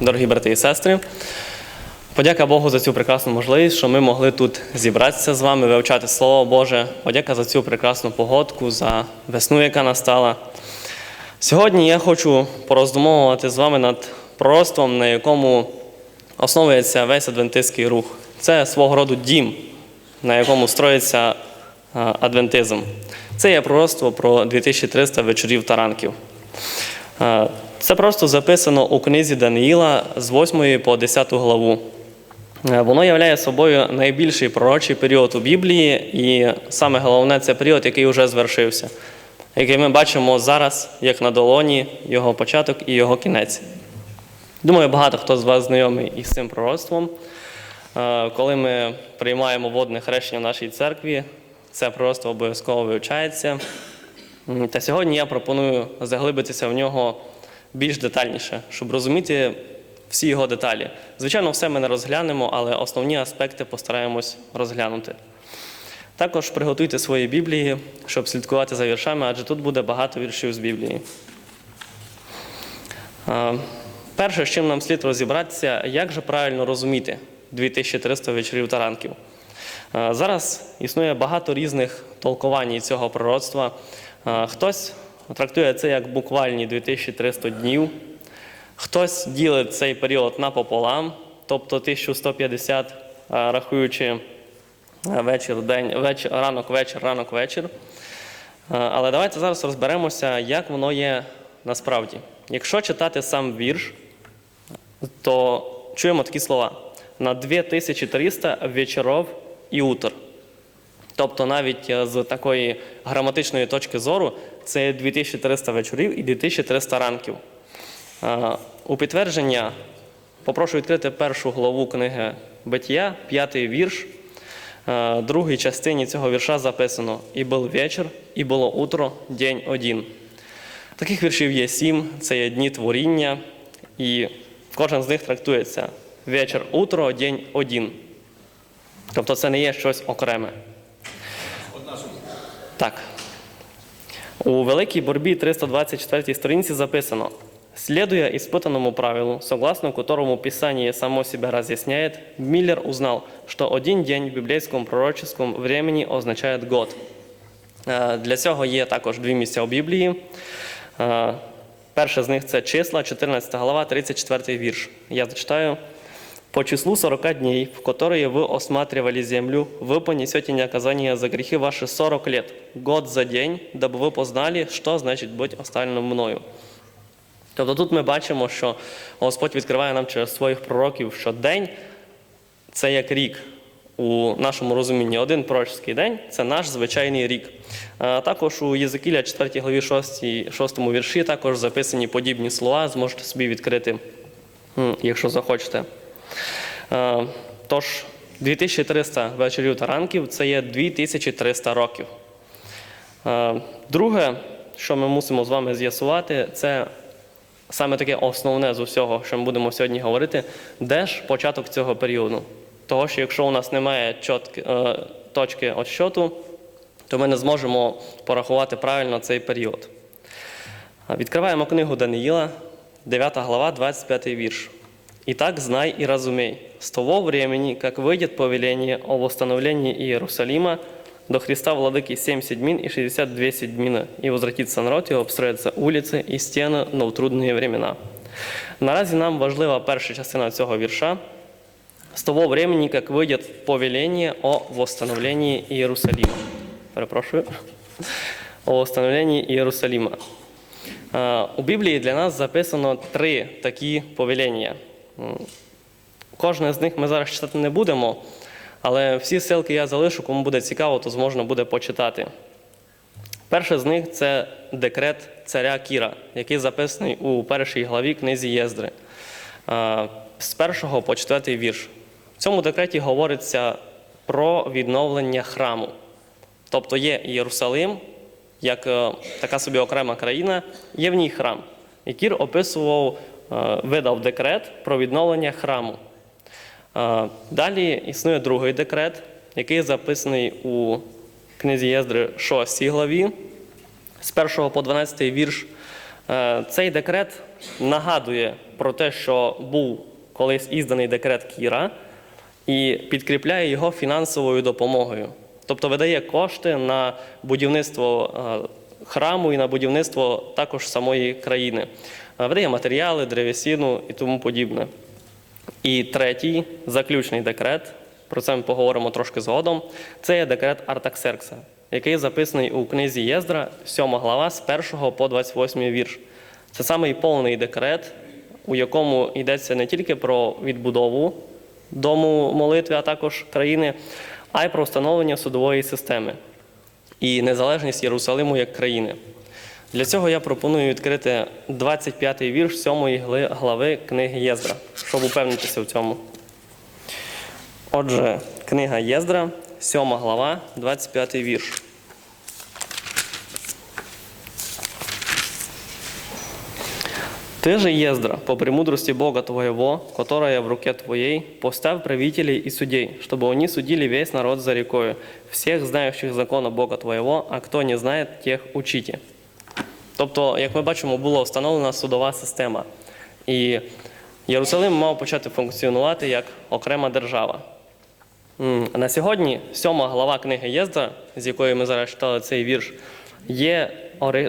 дорогі брати і сестри. Подяка Богу за цю прекрасну можливість, що ми могли тут зібратися з вами, вивчати Слово Боже. Подяка за цю прекрасну погодку, за весну, яка настала. Сьогодні я хочу пороздумовувати з вами над пророцтвом, на якому основується весь адвентистський рух. Це свого роду дім, на якому строїться адвентизм. Це є пророцтво про 2300 вечорів та ранків. Це просто записано у книзі Даниїла з 8 по 10 главу. Е, Воно являє собою найбільший пророчий період у Біблії, і саме головне це період, який вже звершився, який ми бачимо зараз, як на долоні, його початок і його кінець. Думаю, багато хто з вас знайомий із цим пророцтвом. Е, Коли ми приймаємо водне хрещення в нашій церкві, це пророцтво обов'язково вивчається. Та сьогодні я пропоную заглибитися в нього більш детальніше, щоб розуміти всі його деталі. Звичайно, все ми не розглянемо, але основні аспекти постараємось розглянути. Також приготуйте свої Біблії, щоб слідкувати за віршами, адже тут буде багато віршів з Біблії. Перше, з чим нам слід розібратися, як же правильно розуміти 2300 вечорів та ранків. Зараз існує багато різних толковань цього пророцтва. Хтось трактує це як буквальні 2300 днів, хтось ділить цей період напополам, тобто 1150, е, рахуючи е, вечір, день, вечір, ранок, вечір, ранок, вечір. Е, Але давайте зараз розберемося, як воно є насправді. Якщо читати сам вірш, то чуємо такі слова: на 2300 вечоров і утр. Тобто навіть е, з такої граматичної точки зору це 2300 вечорів і 2300 ранків. Е, У підтвердження попрошу відкрити першу главу книги Битія, п'ятий вірш. Е, Другій частині цього вірша записано: І був вечір, і було утро, день один. Таких віршів є сім, це є дні творіння, і кожен з них трактується вечір, утро, день один. Тобто це не є щось окреме. Так. У великій борьбі 324 сторінці записано: Следуя испытанному правилу, согласно которому Писание само себя разъясняет, Миллер узнал, что один день в библейском пророческом времени означает год. Е, Для цього є також дві місця у Біблії. Е, Перше з них це числа, 14 глава, 34 вірш. Я зачитаю По числу 40 дней, в которые вы осматривали землю, вы понесете наказание за грехи ваши 40 лет, год за день, дабы ви познали, що значить бути оставленим мною. Тобто тут ми бачимо, що Господь відкриває нам через своїх пророків, що день це як рік. У нашому розумінні один пророческий день це наш звичайний рік. А також у Єзекіля 4 главі 6, 6 вірші також записані подібні слова, зможете собі відкрити, м, якщо захочете. Е, Тож, 2300 вечорів та ранків це є 2300 років. Е, Друге, що ми мусимо з вами з'ясувати, це саме таке основне з усього, що ми будемо сьогодні говорити, де ж початок цього періоду. Того, що якщо у нас немає чотки, е, точки отсчоту, то ми не зможемо порахувати правильно цей період. Відкриваємо книгу Даниїла, 9 глава, 25 вірш. «Итак, знай и разумей, с того времени, как выйдет повеление о восстановлении Иерусалима, до Христа владыки семь седьмин и шестьдесят две седьмины, и возвратится народ, і обстроятся улицы і стіни, но в трудні времена. Наразі нам важлива перша частина цього вірша. С того времени, как выйдет повеление о восстановлении Иерусалима. Перепрошую. О восстановлении Иерусалима. Е, У Біблії для нас записано три такі повеління. Кожне з них ми зараз читати не будемо, але всі ссылки я залишу, кому буде цікаво, то зможна буде почитати. Перше з них це декрет царя Кіра, який записаний у першій главі книзі Єздри, з першого по четвертий вірш. В цьому декреті говориться про відновлення храму. Тобто є Єрусалим, як е, така собі окрема країна, є в ній храм. І Кір описував, видав декрет про відновлення храму. Е, Далі існує другий декрет, який записаний у книзі Єздри 6 главі, з 1 по 12 вірш. Е, Цей декрет нагадує про те, що був колись ізданий декрет Кіра, і підкріпляє його фінансовою допомогою. Тобто видає кошти на будівництво е, храму і на будівництво також самої країни. Видає матеріали, древесину і тому подібне. І третій, заключний декрет, про це ми поговоримо трошки згодом, це є декрет Артаксеркса, який записаний у книзі Єздра, 7 глава, з 1 по 28 вірш. Це самий повний декрет, у якому йдеться не тільки про відбудову дому молитви, а також країни, а й про встановлення судової системи і незалежність Єрусалиму як країни. Для цього я пропоную відкрити 25-й вірш 7 гли- глави книги Єздра, щоб упевнитися в цьому. Отже, книга Єздра, 7 глава, 25 вірш. Ты же, Ездра, по премудрости Бога твоего, которая в руке твоей, поставь правителей и судей, чтобы они судили весь народ за рекою, всех знающих закона Бога твоего, а кто не знает, тех учите. Тобто, як ми бачимо, була встановлена судова система. І Єрусалим мав почати функціонувати як окрема держава. На сьогодні сьома глава книги Єздра, з якої ми зараз читали цей вірш, є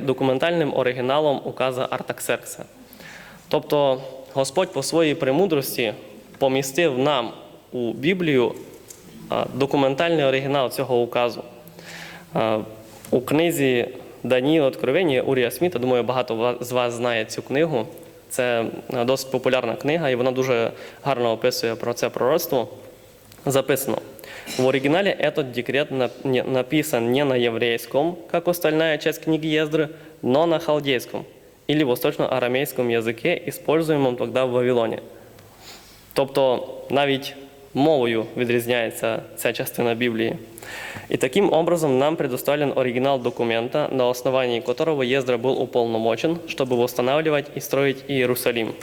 документальним оригіналом указа Артаксеркса. Тобто Господь по своїй премудрості помістив нам у Біблію документальний оригінал цього указу. У книзі Даніїл Откровення Урія Сміта, думаю, багато ва- з вас знає цю книгу. Це а, досить популярна книга, і вона дуже гарно описує про це пророцтво. Записано. В оригинале этот декрет на- не- написан не на еврейском, как остальная часть книги Ездры, но на халдейском или восточно-арамейском языке, используемом тогда в Вавилоні. Тобто навіть мовою відрізняється ця частина Біблії. І таким образом нам предоставлен оригинал документа, на основании которого Ездра был уполномочен, чтобы восстанавливать и строить Иерусалим.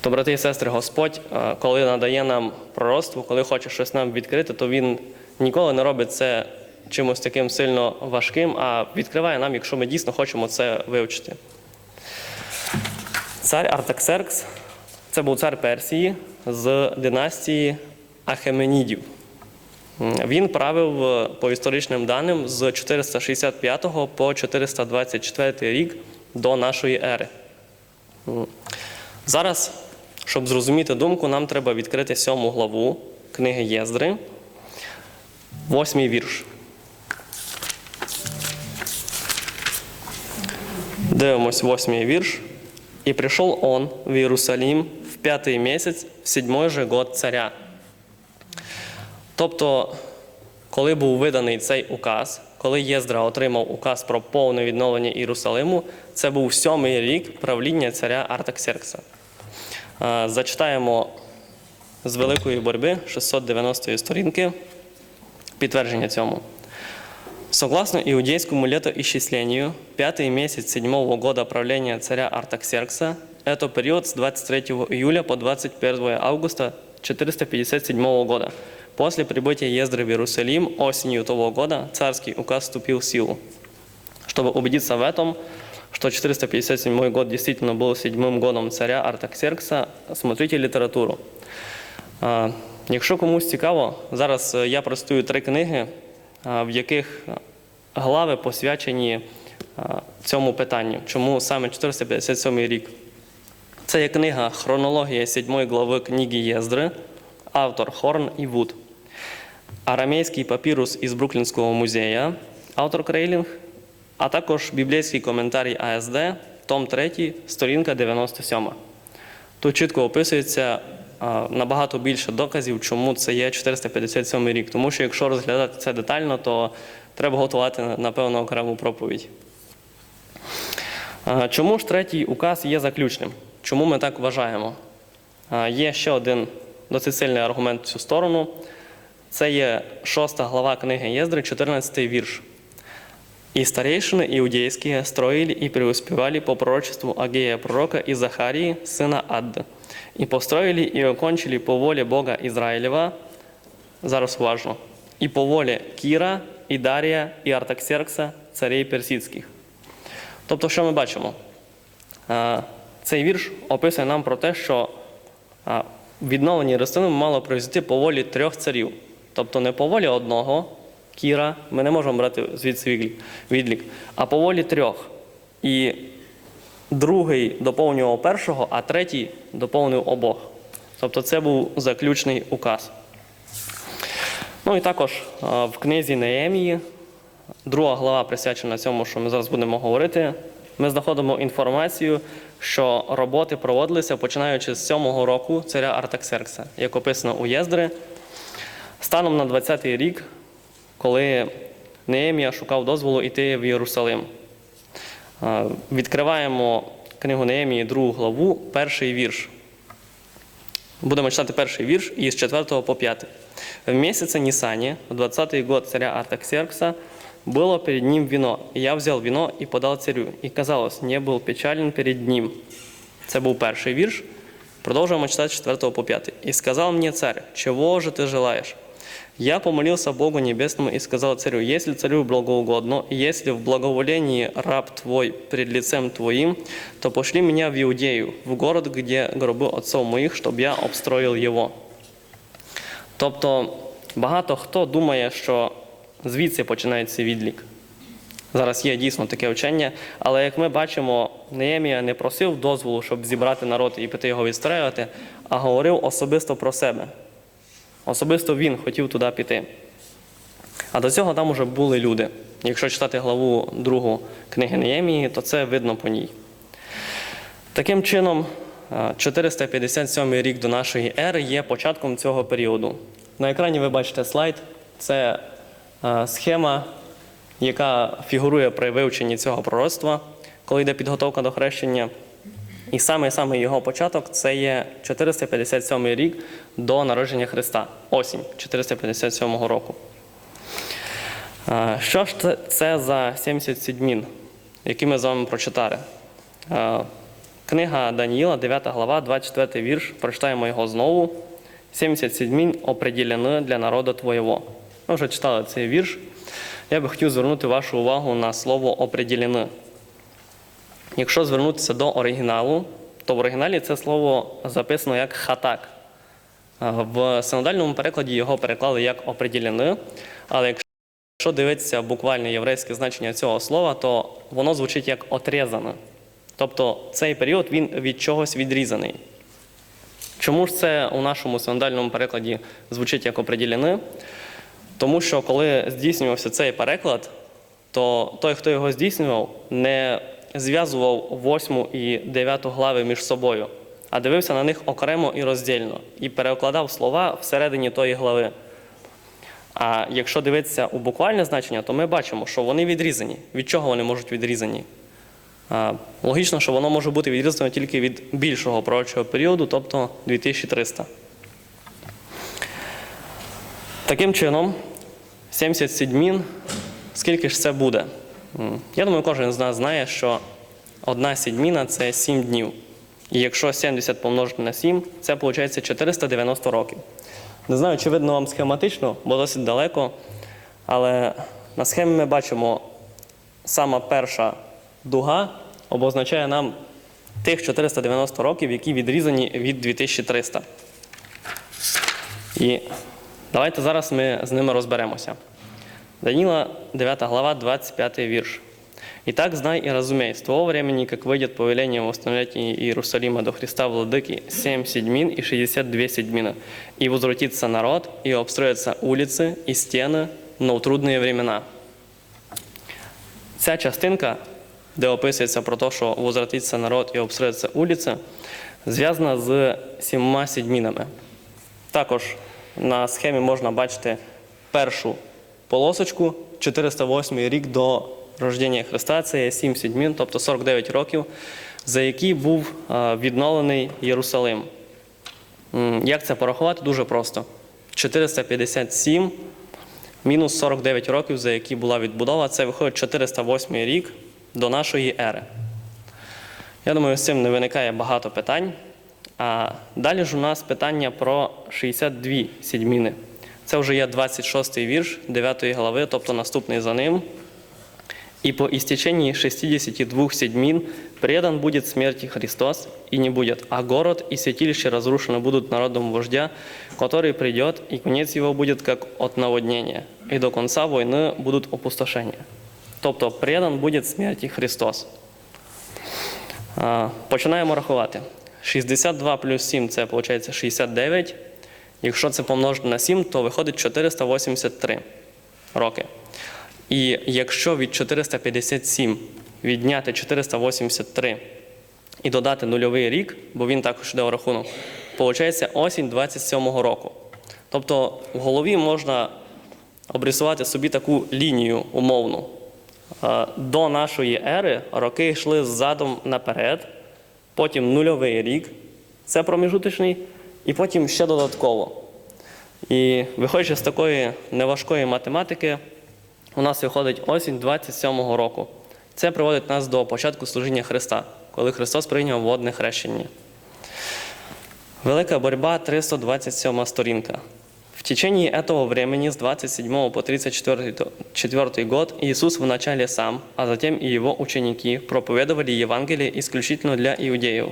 То, брати і сестри, Господь, е, коли надає нам пророцтво, коли хоче щось нам відкрити, то Він ніколи не робить це чимось таким сильно важким, а відкриває нам, якщо ми дійсно хочемо це вивчити. Цар Артаксеркс це був цар Персії з династії Ахеменідів. Він правив е, по історичним даним з 465 по 424 рік до нашої ери. Зараз, щоб зрозуміти думку, нам треба відкрити сьому главу книги Єздри, восьмий вірш. Дивимось восьмий вірш. «И пришел он в Иерусалим в пятый месяц, в седьмой же год царя». Тобто, коли був виданий цей указ, коли Єздра отримав указ про повне відновлення Єрусалиму, це був сьомий рік правління царя Артаксеркса. Е, Зачитаємо з великої боротьби 690 сторінки підтвердження цьому. Согласно иудейскому летоисчислению, пятый месяц седьмого года правления царя Артаксеркса – это период с 23 июля по 21 августа 457 года. После прибытия Ездры в Иерусалим осенью того года царский указ вступил в силу. Чтобы убедиться в этом, что 457 год действительно был седьмым годом царя Артаксеркса, смотрите літературу. А, Якщо комусь цікаво, зараз е, я простую три книги, а, в яких е, глави посвячені а, цьому питанню. Чому саме 457 рік? Це є книга Хронологія сьомої глави книги Єздри, автор Хорн і Вуд. Арамейський папірус із Бруклінського музею, автор Крейлінг, а також біблійський коментарій АСД, том 3, сторінка 97. Тут чітко описується набагато більше доказів, чому це є 457 рік. Тому що якщо розглядати це детально, то треба готувати, напевно, окрему проповідь. Чому ж третій указ є заключним? Чому ми так вважаємо? Є ще один досить сильний аргумент в цю сторону. Це є шоста глава книги Єздри, 14 вірш. «И старейшины иудейские строили и преуспевали по пророчеству Агея пророка и Захарии, сына Адда, и построили и окончили по воле Бога Израилева, зараз уважно, и по воле Кира, и Дария, и Артаксеркса, царей персидских». Тобто, що ми бачимо? Цей вірш описує нам про те, що відновлення Єрусалиму мало произойти по волі трьох царів. Тобто не по волі одного Кіра, ми не можемо брати звідси відлік- а по волі трьох. І другий доповнював першого, а третій доповнив обох. Тобто це був заключний указ. Ну і також в книзі Неемії, друга глава присвячена цьому, що ми зараз будемо говорити. Ми знаходимо інформацію, що роботи проводилися починаючи з сьомого року царя Артаксеркса, як описано у Єздри, станом на 20-й рік, коли Неемія шукав дозволу йти в Єрусалим. Відкриваємо книгу Неемії, другу главу, перший вірш. Будемо читати перший вірш із 4 по 5. В месяце Нисане, в 20-й год царя Артаксеркса, было перед ним вино. И я взял вино и подал царю. И, казалось, не был печален перед ним. Це був перший вірш. Продовжуємо читати з 4 по 5. «И сказал мне царь, чего же ты желаешь? Я помолился Богу Небесному и сказал царю, если царю благоугодно, и если в благоволении раб твой пред лицем твоим, то пошли меня в Иудею, в город, где гробы отцов моих, чтобы я обстроил его. Тобто багато хто думає, що звідси починається відлік. Зараз є дійсно таке вчення, але як ми бачимо, Неємія не просив дозволу, щоб зібрати народ і піти його відстраювати, а говорив особисто про себе. Особисто він хотів туди піти. А до цього там уже були люди. Якщо читати главу другу книги Неємії, то це видно по ній. Таким чином, е, 457 рік до нашої ери є початком цього періоду. На екрані ви бачите слайд. Це е, схема, яка фігурує при вивченні цього пророцтва, коли йде підготовка до хрещення. І саме саме його початок це є 457 рік до народження Христа, осінь 457 року. Е, Що ж це- за 70 сідмін, які ми з вами прочитали? Е, Книга Даніїла, 9 глава, 24 вірш. Прочитаємо його знову. 70 седьмін определені для народу Твоєго. Ми вже читали цей вірш. Я би хотів звернути вашу увагу на слово определені. Якщо звернутися до оригіналу, то в оригіналі це слово записано як хатак. В синодальному перекладі його переклали як определені, але якщо дивитися буквальне єврейське значення цього слова, то воно звучить як отрізане. Тобто цей період він від чогось відрізаний. Чому ж це у нашому синодальному перекладі звучить як определені? Тому що коли здійснювався цей переклад, то той, хто його здійснював, не зв'язував восьму і дев'яту глави між собою, а дивився на них окремо і роздільно, і перекладав слова всередині тої глави. А якщо дивитися у буквальне значення, то ми бачимо, що вони відрізані. Від чого вони можуть відрізані? Логічно, що воно може бути відрізано тільки від більшого пророчого періоду, тобто 2300. Таким чином, 70 сідмін, скільки ж це буде? Я думаю, кожен з нас знає, що одна сідміна це 7 днів. І якщо 70 помножити на 7, це виходить 490 років. Не знаю, чи видно вам схематично, бо досить далеко. Але на схемі ми бачимо сама перша дуга обозначає нам тих 490 років, які відрізані від 2300. І давайте зараз ми з ними розберемося. Данила, 9 глава, 25 вірш. «Итак, знай и разумей, с того времени, как выйдет повеление о восстановлении Иерусалима до Христа Владыки, 7 седьмин и 62 седьмина, и возвратится народ, и обстроятся улицы и стены, но в трудные времена». Ця частинка, де описується про те, що возвратиться народ і обстроїться вулиця, зв'язана з сімома сідмінами. Також на схемі можна бачити першу полосочку, 408 рік до рождення Христа, це є 7 сідмін, тобто 49 років, за які був е, відновлений Єрусалим. Як це порахувати? Дуже просто. 457 мінус 49 років, за які була відбудова, це виходить 408 рік до нашої ери. Я думаю, з цим не виникає багато питань. А далі ж у нас питання про 62 сідьміни. Це вже є 26 й вірш 9 глави, тобто наступний за ним. И по истечении 62 седьмин предан будет смерти Христос, и не будет, а город и святилище разрушены будут народом вождя, который придет, и конец его будет как от наводнения, и до конца войны будут опустошения. Тобто предан буде смерті Христос. А, Починаємо рахувати. 62 плюс 7 це виходить 69. Якщо це помножити на 7, то виходить 483 роки. І якщо від 457 відняти 483 і додати нульовий рік, бо він також йде у рахунок, виходить осінь 27-го року. Тобто в голові можна обрисувати собі таку лінію умовну. Е, До нашої ери роки йшли задом наперед, потім нульовий рік, це проміжуточний, і потім ще додатково. І виходячи з такої неважкої математики, у нас виходить осінь 27-го року. Це приводить нас до початку служіння Христа, коли Христос прийняв водне хрещення. Велика борьба, 327 сторінка. В течение этого времени с 27 по 34 то- четвертый год Иисус вначале сам, а затем и его ученики проповедовали Евангелие исключительно для иудеев,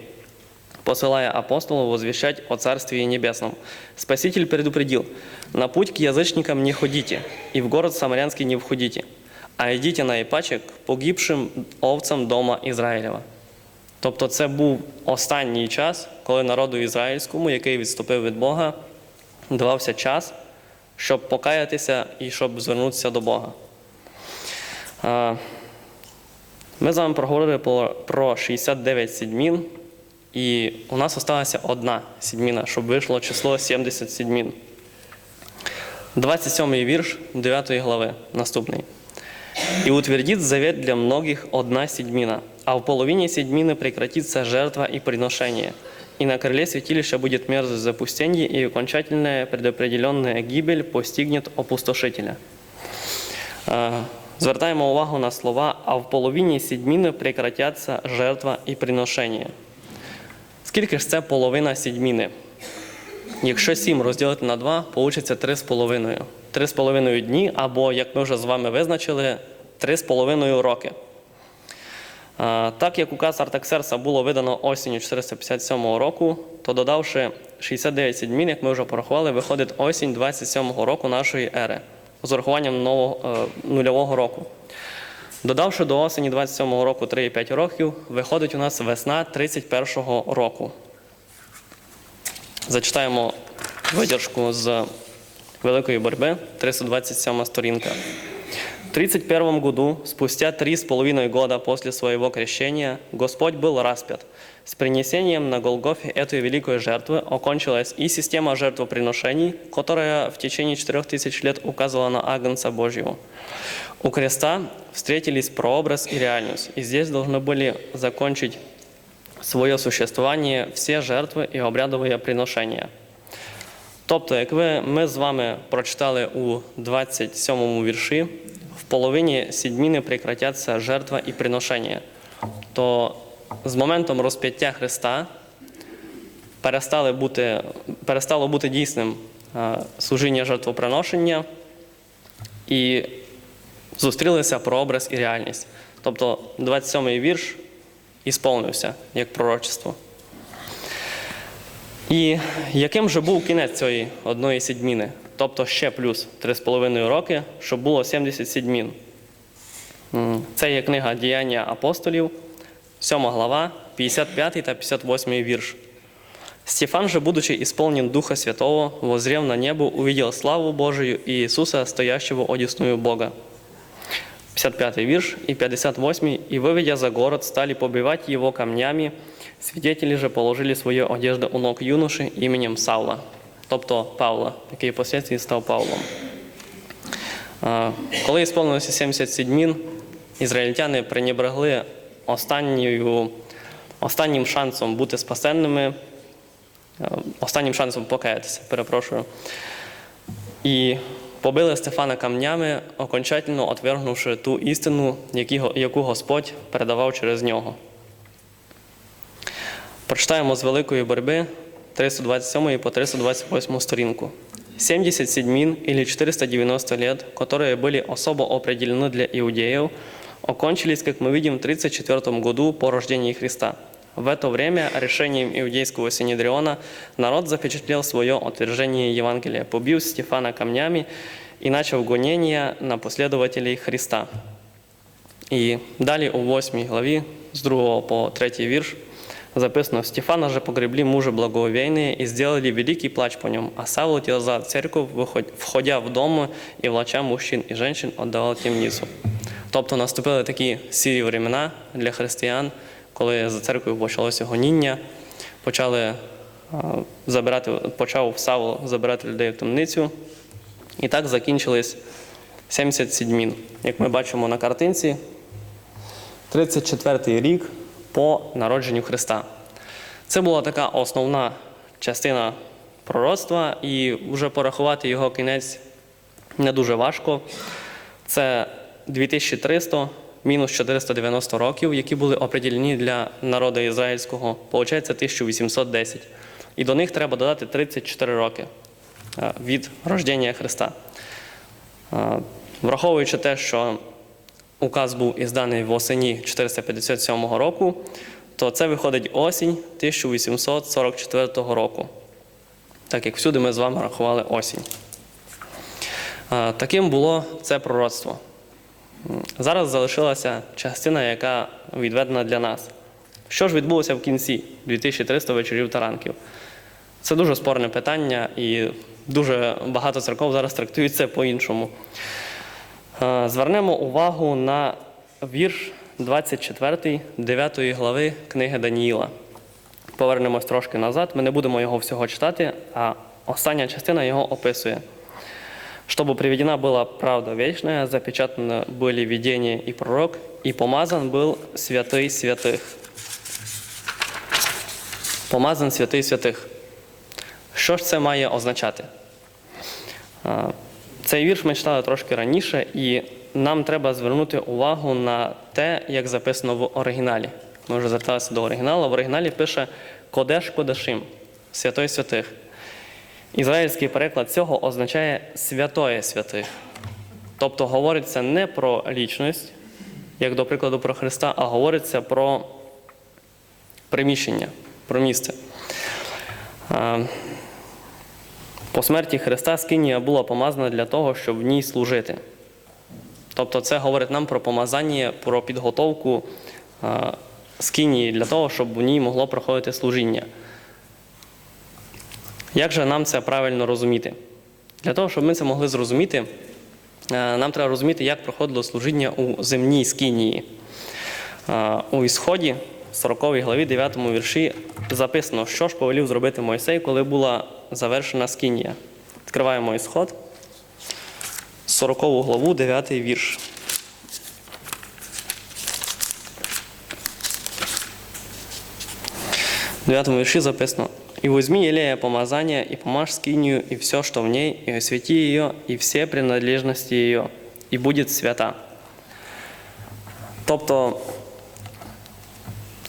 посылая апостолов возвещать о Царстве Небесном. Спаситель предупредил, на путь к язычникам не ходите, и в город Самарянский не входите, а идите наипаче к погибшим овцам дома Израилева. Тобто це був останній час, коли народу ізраїльському, який відступив від Бога, давався час, щоб покаятися і щоб звернутися до Бога. Ми з вами проговорили про- про 69 сідмін, і у нас залишилася одна сідміна, щоб вийшло число 70 сідмін. 27 вірш 9 глави, наступний. «И утвердит завет для многих одна седьмина, а в половине седьмины прекратится жертва и приношение, и на крыле святилища будет мерзость запустения, и окончательная предопределенная гибель постигнет опустошителя». Звертаємо увагу на слова, а в половині сідьміни прекратяться жертва і приношення. Скільки ж це половина сідьміни? Якщо 7 розділити на 2, вийде 3,5. 3,5 дні, або, як ми вже з вами визначили, 3,5 роки. А, Так як указ Артаксерса було видано осінню 457 року, то додавши 69 сідмін, як ми вже порахували, виходить осінь 27 року нашої ери з урахуванням нового, е, нульового року. Додавши до осені 27 року 3,5 років, виходить у нас весна 31 року. Зачитаємо видержку з Великої борьби, 327 сторінка. В 31 году, спустя три с половиной года после своего крещения, Господь был распят. С принесением на Голгофе этой великой жертвы окончилась и система жертвоприношений, которая в течение четырех тысяч лет указывала на Агнца Божьего. У креста встретились прообраз и реальность, и здесь должны были закончить своє существування всі жертви і обрядові приношення. Тобто, як ви, ми з вами прочитали у 27 вірші, в половині сідміни прекратяться жертва і приношення, то з моментом розп'яття Христа перестали бути, перестало бути дійсним е, служіння жертвоприношення і зустрілися прообраз і реальність. Тобто 27 вірш ісполнився як пророчество. І яким же був кінець цієї одної сідміни? Тобто ще плюс 3,5 роки, щоб було 70 сідмін. Це є книга Діяння апостолів, 7 глава, 55 та 58 вірш. Стефан же, будучи исполнен Духа Святого, возрев на небо, увидел славу Божию и Иисуса, стоящего одесную Бога. 55 вірш і 58. «И выведя за город, стали побивать его камнями. Свидетели же положили свою одежду у ног юноши іменем Савла, тобто Павла, який впоследствии став Павлом. Коли ісполнилося 77 днів, ізраїльтяни пренебрегли останньою, останнім шансом бути спасенними, е, останнім шансом покаятися, перепрошую. І побили Стефана камнями, окончательно отвергнувши ту істину, яку Господь передавав через нього. Прочитаємо з великої боротьби 327 по 328 сторінку. 77 или 490 лет, которые были особо определены для иудеев, окончились, как мы видим, в 34 году по рождении Христа. В это время решением иудейского Синедриона народ запечатлел свое отвержение Евангелия, побил Стефана камнями и начал гонения на последователей Христа. І далі у 8 главі з 2 по 3 вірш записано «Стефана же погребли мужи благоговейные и сделали великий плач по нем, а Савл терзал церковь, виход- входя в дома и влача мужчин и женщин отдавал темницу». Тобто наступили такі сірі времена для християн, коли за церквою почалося гоніння, почали забирати, почав Савл забирати людей в темницю, і так закінчились 77 днів. Як ми бачимо на картинці, 34 й рік по народженню Христа. Це була така основна частина пророцтва, і вже порахувати його кінець не дуже важко. Це 2300 мінус 490 років, які були определені для народу ізраїльського, получається 1810. І до них треба додати 34 роки е, від рождення Христа. Е, Враховуючи те, що указ був ізданий восені 457 року, то це виходить осінь 1844 року, так як всюди ми з вами рахували осінь. Таким було це пророцтво. Зараз залишилася частина, яка відведена для нас. Що ж відбулося в кінці 2300 вечорів та ранків? Це дуже спорне питання, і дуже багато церков зараз трактують це по-іншому. Е, Звернемо увагу на вірш 24, 9 глави книги Даніїла. Повернемось трошки назад. Ми не будемо його всього читати, а остання частина його описує. Чтобы приведена была правда вечная, запечатаны были видение и пророк, и помазан был святый святых. Помазан святий святих. Що ж це має означати? цей вірш ми читали трошки раніше, і нам треба звернути увагу на те, як записано в оригіналі. Ми вже зверталися до оригіналу. В оригіналі пише Кодеш Кодешим, святой святих. Ізраїльський переклад цього означає святоє святих. Тобто говориться не про лічність, як до прикладу про Христа, а говориться про приміщення, про місце. По смерті Христа Скинія була помазана для того, щоб в ній служити. Тобто це говорить нам про помазання, про підготовку е, Скинії для того, щоб в ній могло проходити служіння. Як же нам це правильно розуміти? Для того, щоб ми це могли зрозуміти, е, нам треба розуміти, як проходило служіння у земній скинії. Е, У ісході, 40 главі, 9 вірші, записано, що ж повелів зробити Мойсей, коли була завершена скинія. Відкриваємо ісход, 40 главу, 9 вірш. В 9 вірші записано «И возьми елея помазания, и помажь скинию, и все, что в ней, и освети ее, и все принадлежности ее, и будет свята». Тобто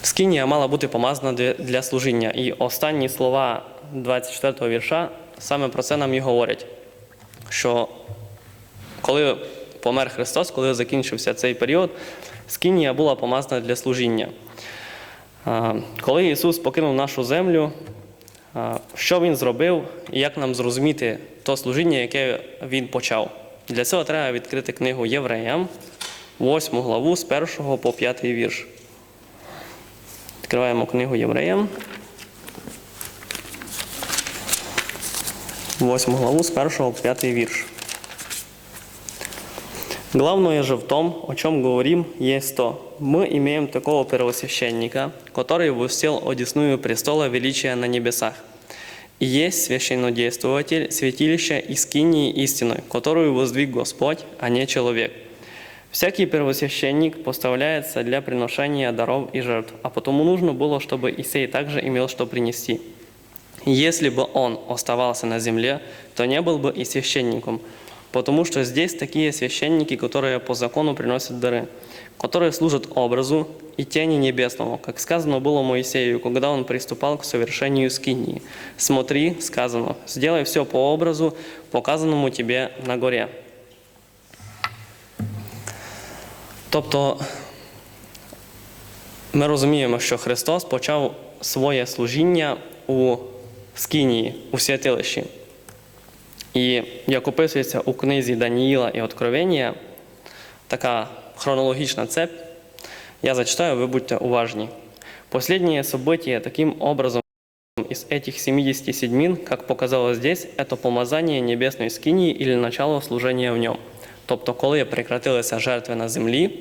скинія мала бути помазана для служіння. І останні слова 24 вірша саме про це нам і говорять, що коли помер Христос, коли закінчився цей період, скинія була помазана для служіння. Коли Ісус покинув нашу землю, що Він зробив і як нам зрозуміти то служіння, яке Він почав? Для цього треба відкрити книгу Євреям, 8 главу з 1 по 5 вірш. Відкриваємо книгу Євреям. 8 главу с 1 по 5 вірш. Главное же в том, о чем говорим, есть то. Мы имеем такого первосвященника, который воссел одесную престола величия на небесах. И есть священнодействователь святилища и скинии истины, которую воздвиг Господь, а не человек. Всякий первосвященник поставляется для приношения даров и жертв, а потому нужно было, чтобы Исей также имел что принести. Если бы он оставался на земле, то не был бы и священником, потому что здесь такие священники, которые по закону приносят дары, которые служат образу и тени небесного, как сказано было Моисею, когда он приступал к совершению скинии. «Смотри, сказано, сделай все по образу, показанному тебе на горе». Тобто ми розуміємо, що Христос почав своє служіння у Скинії, у святилищі. І як описується у книзі Даніїла і Откровення, така хронологічна цепь, я зачитаю, вы будьте уважні. Последние события таким образом из этих 70 седьмин, как показалось здесь, это помазание небесної скинії или начало служения в ньому. Тобто, коли прекратилися жертви на землі,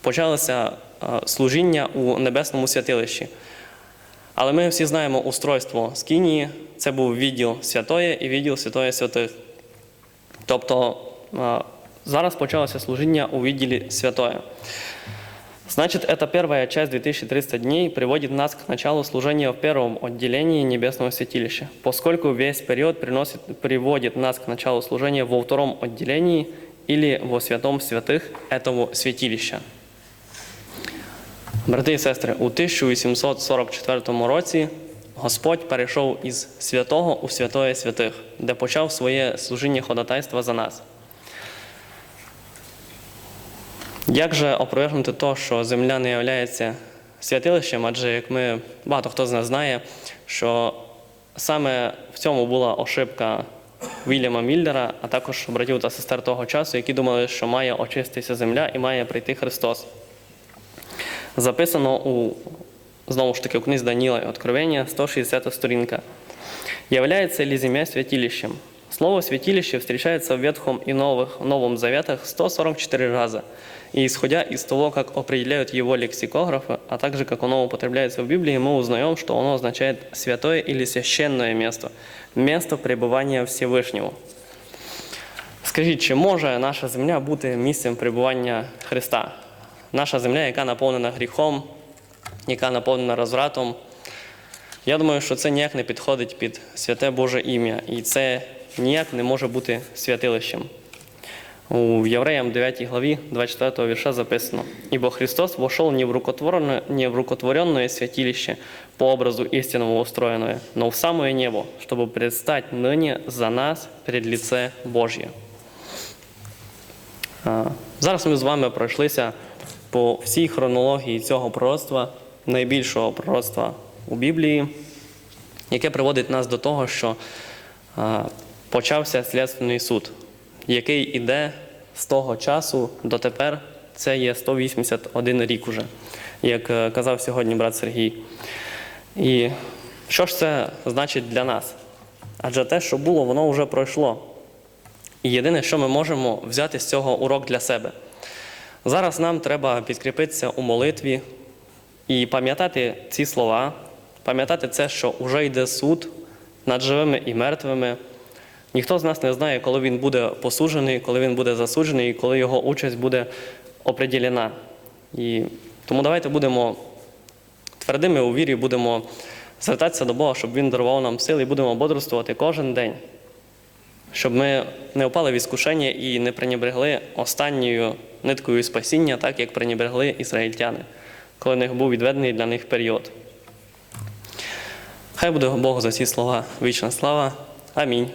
почалося е, служіння у небесному святилищі. Але ми всі знаємо устройство Скинії. Це був відділ святої і відділ святої святих. Тобто е, зараз почалося служіння у відділі святої. Значит, эта первая часть 2300 дней приводит нас к началу служения в первом отделении Небесного святилища, поскольку весь период приносит, приводит нас к началу служения во втором отделении или во святом святых этого святилища. Брати і сестри, у 1844 році Господь перейшов із святого у святої святих, де почав своє служіння ходатайства за нас. Як же опровергнути то, що земля не є святилищем, адже як ми багато хто з нас знає, що саме в цьому була ошибка Вільяма Міллера, а також братів та сестер того часу, які думали, що має очиститися земля і має прийти Христос Записано у знову ж таки у книзі Даніла і Откровення, 160 сторінка. Является ли земля святилищем? Слово «святилище» встречается в Ветхом и Новых, Новом Заветах 144 раза. И исходя из того, как определяют его лексикографы, а также как оно употребляется в Библии, мы узнаем, что оно означает «святое» или «священное место», место пребывания Всевишнього. Скажіть, чи може наша земля бути місцем перебування Христа? Наша земля, яка наповнена гріхом, яка наповнена розвратом. Я думаю, що це ніяк не підходить під святе Боже ім'я, і це ніяк не може бути святилищем. У Євреям 9 главі 24 вірша записано: «Ибо Христос вошел не в рукотворенное, святилище по образу истинного устроенное, но в самое небо, чтобы предстать ныне за нас перед лице Божье». Зараз ми з вами пройшлися по всій хронології цього пророцтва, найбільшого пророцтва у Біблії, яке приводить нас до того, що почався слідственний суд, який іде з того часу до тепер. Це є 181 рік уже, як е, казав сьогодні брат Сергій. І що ж це значить для нас? Адже те, що було, воно вже пройшло. І єдине, що ми можемо взяти з цього урок для себе. Зараз нам треба підкріпитися у молитві і пам'ятати ці слова, пам'ятати це, що вже йде суд над живими і мертвими. Ніхто з нас не знає, коли він буде посуджений, коли він буде засуджений, і коли його участь буде оприділена. І тому давайте будемо твердими у вірі, будемо звертатися до Бога, щоб Він дарував нам сили і будемо бодрствувати кожен день щоб ми не впали в іскушення і не пренебрегли останньою ниткою спасіння, так як пренебрегли ізраїльтяни, коли в них був відведений для них період. Хай буде Богу за ці слова вічна слава. Амінь.